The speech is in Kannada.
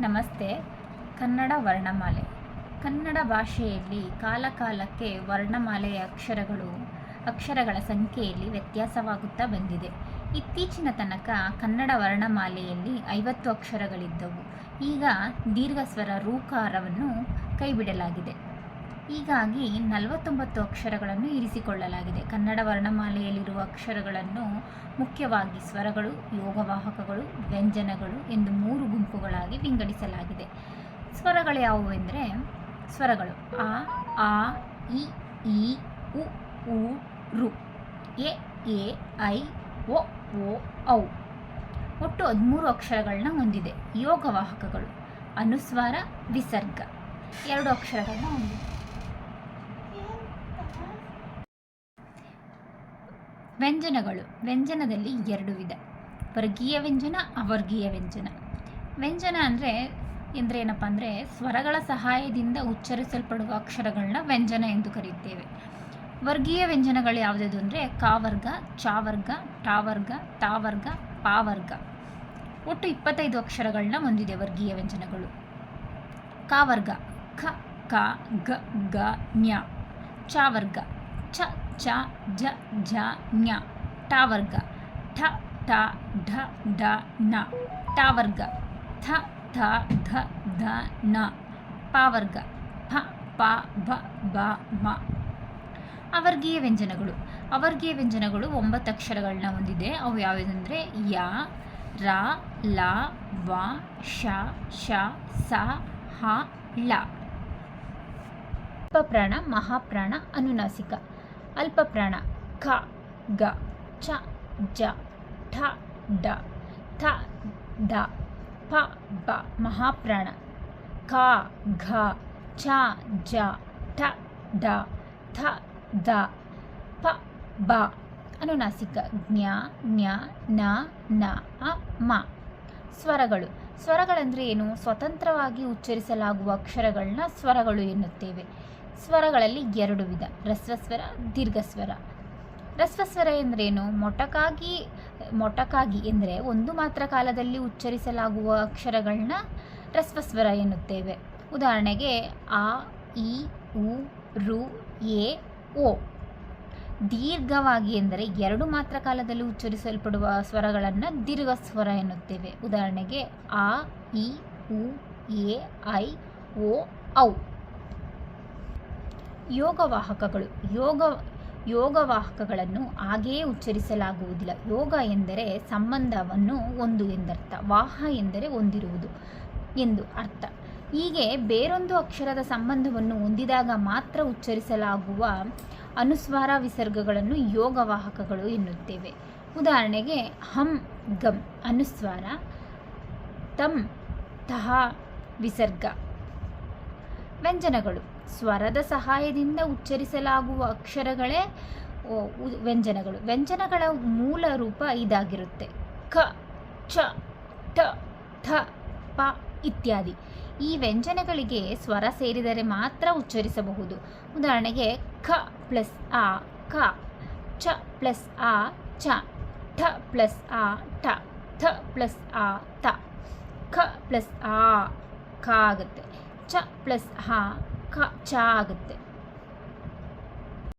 ನಮಸ್ತೆ. ಕನ್ನಡ ವರ್ಣಮಾಲೆ. ಕನ್ನಡ ಭಾಷೆಯಲ್ಲಿ ಕಾಲಕಾಲಕ್ಕೆ ವರ್ಣಮಾಲೆಯ ಅಕ್ಷರಗಳು, ಅಕ್ಷರಗಳ ಸಂಖ್ಯೆಯಲ್ಲಿ ವ್ಯತ್ಯಾಸವಾಗುತ್ತಾ ಬಂದಿದೆ. ಇತ್ತೀಚಿನ ತನಕ ಕನ್ನಡ ವರ್ಣಮಾಲೆಯಲ್ಲಿ ಐವತ್ತು ಅಕ್ಷರಗಳಿದ್ದವು. ಈಗ ದೀರ್ಘಸ್ವರ ರೂಕಾರವನ್ನು ಕೈಬಿಡಲಾಗಿದೆ. ಹೀಗಾಗಿ ನಲವತ್ತೊಂಬತ್ತು ಅಕ್ಷರಗಳನ್ನು ಇರಿಸಿಕೊಳ್ಳಲಾಗಿದೆ. ಕನ್ನಡ ವರ್ಣಮಾಲೆಯಲ್ಲಿರುವ ಅಕ್ಷರಗಳನ್ನು ಮುಖ್ಯವಾಗಿ ಸ್ವರಗಳು, ಯೋಗವಾಹಕಗಳು, ವ್ಯಂಜನಗಳು ಎಂದು ಮೂರು ಗುಂಪುಗಳಾಗಿ ವಿಂಗಡಿಸಲಾಗಿದೆ. ಸ್ವರಗಳು ಯಾವುವು ಎಂದರೆ ಸ್ವರಗಳು ಆ ಆ, ಇ, ಈ, ಉ ಉ, ರು, ಎ ಎ, ಐ, ಒ ಓ ಔ. ಒಟ್ಟು ಹದಿಮೂರು ಅಕ್ಷರಗಳನ್ನ ಹೊಂದಿದೆ. ಯೋಗವಾಹಕಗಳು, ಅನುಸ್ವಾರ, ವಿಸರ್ಗ. ಎರಡು ಅಕ್ಷರಗಳನ್ನ ಹೊಂದಿದೆ. ವ್ಯಂಜನಗಳು. ವ್ಯಂಜನದಲ್ಲಿ ಎರಡು ವಿಧ. ವರ್ಗೀಯ ವ್ಯಂಜನ, ಅವರ್ಗೀಯ ವ್ಯಂಜನ. ವ್ಯಂಜನ ಅಂದರೆ ಅಂದರೆ ಏನಪ್ಪ ಅಂದರೆ ಸ್ವರಗಳ ಸಹಾಯದಿಂದ ಉಚ್ಚರಿಸಲ್ಪಡುವ ಅಕ್ಷರಗಳನ್ನ ವ್ಯಂಜನ ಎಂದು ಕರೆಯುತ್ತೇವೆ. ವರ್ಗೀಯ ವ್ಯಂಜನಗಳು ಯಾವುದದು ಅಂದರೆ ಕಾವರ್ಗ, ಚಾವರ್ಗ, ಟಾವರ್ಗ, ತಾವರ್ಗ, ಪಾವರ್ಗ. ಒಟ್ಟು ಇಪ್ಪತ್ತೈದು ಅಕ್ಷರಗಳನ್ನ ಹೊಂದಿದೆ ವರ್ಗೀಯ ವ್ಯಂಜನಗಳು. ಕಾವರ್ಗ, ಖ, ಕ, ಗ ಗ ಚಾವರ್ಗ, ಛ ಚ, ಜ ಝ ಜ್ಞ ಟಾವರ್ಗ ಠ ಟ ಢ ಢ ನ ಟಾವರ್ಗ ಥ ಥ, ಧ ಧ, ನ. ಪಾವರ್ಗ ಫ ಪ ಭ ಬ ಮ. ಅವರ್ಗೀಯ ವ್ಯಂಜನಗಳು. ಅವರ್ಗೀಯ ವ್ಯಂಜನಗಳು ಒಂಬತ್ತು ಅಕ್ಷರಗಳನ್ನ ಹೊಂದಿದೆ. ಅವು ಯಾವುದಂದರೆ ಯ, ರ, ಲ, ವ, ಶ ಶ, ಸ, ಹ ಲ ಪ್ರಾಣ ಮಹಾಪ್ರಾಣ, ಅನುನಾಸಿಕ. ಅಲ್ಪಪ್ರಾಣ. ಖ, ಗ, ಚ, ಜ, ಠ, ಡ, ಥ ದ ಪ, ಬ, ಮಹಾಪ್ರಾಣ. ಕ ಘ ಛ ಜ, ಠ, ಡ, ಥ, ದ, ಪ, ಬ. ಅನುನಾಸಿಕ. ಜ್ಞ ಜ್ಞ ನ ನ, ಅ, ಮ. ಸ್ವರಗಳು. ಸ್ವರಗಳಂದರೆ ಏನು? ಸ್ವತಂತ್ರವಾಗಿ ಉಚ್ಚರಿಸಲಾಗುವ ಅಕ್ಷರಗಳನ್ನ ಸ್ವರಗಳು ಎನ್ನುತ್ತೇವೆ. ಸ್ವರಗಳಲ್ಲಿ ಎರಡು ವಿಧ. ರಸ್ವಸ್ವರ, ದೀರ್ಘಸ್ವರ. ರಸ್ವಸ್ವರ ಎಂದರೇನು? ಮೊಟಕಾಗಿ ಮೊಟಕಾಗಿ ಎಂದರೆ ಒಂದು ಮಾತ್ರ ಕಾಲದಲ್ಲಿ ಉಚ್ಚರಿಸಲಾಗುವ ಅಕ್ಷರಗಳನ್ನ ರಸ್ವಸ್ವರ ಎನ್ನುತ್ತೇವೆ. ಉದಾಹರಣೆಗೆ ಆ ಇ ಉ, ರು, ಎ, ಓ. ದೀರ್ಘವಾಗಿ ಎಂದರೆ ಎರಡು ಮಾತ್ರ ಕಾಲದಲ್ಲಿ ಉಚ್ಚರಿಸಲ್ಪಡುವ ಸ್ವರಗಳನ್ನು ದೀರ್ಘಸ್ವರ ಎನ್ನುತ್ತೇವೆ. ಉದಾಹರಣೆಗೆ ಆ ಇ ಉ, ಎ, ಐ, ಓ, ಔ. ಯೋಗವಾಹಕಗಳು, ಯೋಗ, ಯೋಗವಾಹಕಗಳನ್ನು ಹಾಗೆಯೇ ಉಚ್ಚರಿಸಲಾಗುವುದಿಲ್ಲ. ಯೋಗ ಎಂದರೆ ಸಂಬಂಧವನ್ನು ಒಂದು ಎಂದರ್ಥ, ವಾಹ ಎಂದರೆ ಹೊಂದಿರುವುದು ಎಂದು ಅರ್ಥ. ಹೀಗೆ ಬೇರೊಂದು ಅಕ್ಷರದ ಸಂಬಂಧವನ್ನು ಹೊಂದಿದಾಗ ಮಾತ್ರ ಉಚ್ಚರಿಸಲಾಗುವ ಅನುಸ್ವಾರ ವಿಸರ್ಗಗಳನ್ನು ಯೋಗವಾಹಕಗಳು ಎನ್ನುತ್ತೇವೆ. ಉದಾಹರಣೆಗೆ, ಹಂ ಗಮ್ ಅನುಸ್ವಾರ ತಮ್ ತಹ ವಿಸರ್ಗ. ವ್ಯಂಜನಗಳು. ಸ್ವರದ ಸಹಾಯದಿಂದ ಉಚ್ಚರಿಸಲಾಗುವ ಅಕ್ಷರಗಳೇ ವ್ಯಂಜನಗಳು. ವ್ಯಂಜನಗಳ ಮೂಲ ರೂಪ ಇದಾಗಿರುತ್ತೆ. ಕ, ಚ ಟ ಠ ಪ ಇತ್ಯಾದಿ. ಈ ವ್ಯಂಜನಗಳಿಗೆ ಸ್ವರ ಸೇರಿದರೆ ಮಾತ್ರ ಉಚ್ಚರಿಸಬಹುದು. ಉದಾಹರಣೆಗೆ, ಖ ಪ್ಲಸ್ ಆ, ಕ, ಚ ಪ್ಲಸ್ ಆ, ಚ, ಠ ಪ್ಲಸ್ ಆ ಟ ಥ ಪ್ಲಸ್ ಆ, ತ. ಖ ಪ್ಲಸ್ ಆ, ಖ ಆಗುತ್ತೆ. ಚ ಪ್ಲಸ್ ಹ ಖ ಚ ಆಗುತ್ತೆ.